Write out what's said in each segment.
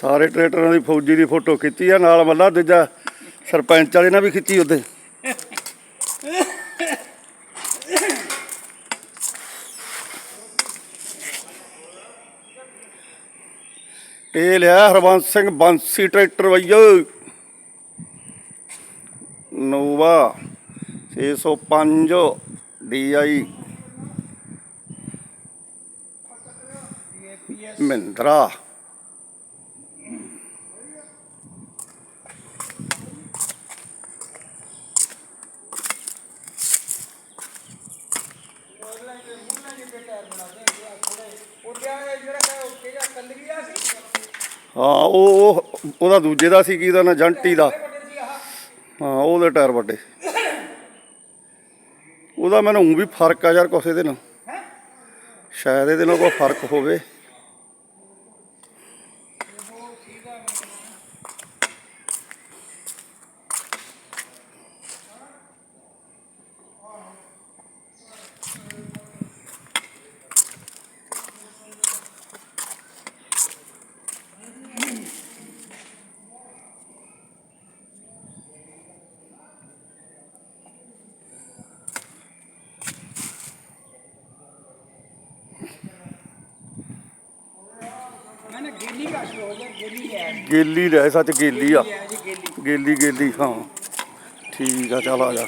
ਸਾਰੇ ਟਰੈਕਟਰਾਂ ਦੀ ਫੌਜੀ ਦੀ ਫੋਟੋ ਖਿੱਚੀ ਆ, ਨਾਲ ਮੱਲਾ ਦੂਜਾ ਸਰਪੰਚ ਵਾਲੇ ਨਾਲ ਵੀ ਖਿੱਚੀ ਉਹਦੇ। ਇਹ ਲਿਆ ਹਰਬੰਸ ਸਿੰਘ ਬੰਸੀ ਟਰੈਕਟਰ ਵਈਓ ਨੋਵਾ 605 DI ਮਹਿੰਦਰਾ। ਹਾਂ, ਉਹ ਉਹਦਾ ਦੂਜੇ ਦਾ ਸੀ, ਕੀ ਦਾ ਨਾ? ਜੰਟੀ ਦਾ। ਹਾਂ ਉਹਦੇ ਟਾਇਰ ਵੱਡੇ। ਉਹਦਾ ਮੈਨੂੰ ਊਂ ਵੀ ਫ਼ਰਕ ਆ ਯਾਰ ਕੁਛ ਇਹਦੇ ਨਾਲ। ਸ਼ਾਇਦ ਇਹਦੇ ਨਾਲ ਕੋਈ ਫ਼ਰਕ ਹੋਵੇ। ਗੇਲੀ ਘੱਟ ਰਹਿ ਸੱਚ ਗੇਲੀ ਆ। ਗੇਲੀ ਗੇਲੀ, ਹਾਂ। ਠੀਕ ਆ, ਚਲ ਆ ਜਾ।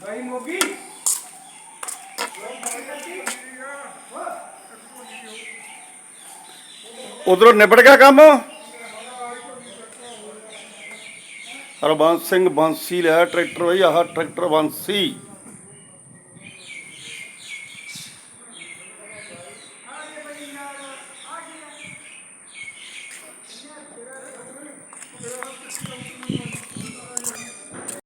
ਭਾਈ ਮੋਗੀ ਉਧਰੋਂ ਨਿਬੜ ਗਿਆ ਕੰਮ? ਹਰਬੰਸ ਸਿੰਘ ਬੰਸੀ ਲਿਆ ਟਰੈਕਟਰ ਬਈ ਆਹ ਟਰੈਕਟਰ ਬੰਸੀ।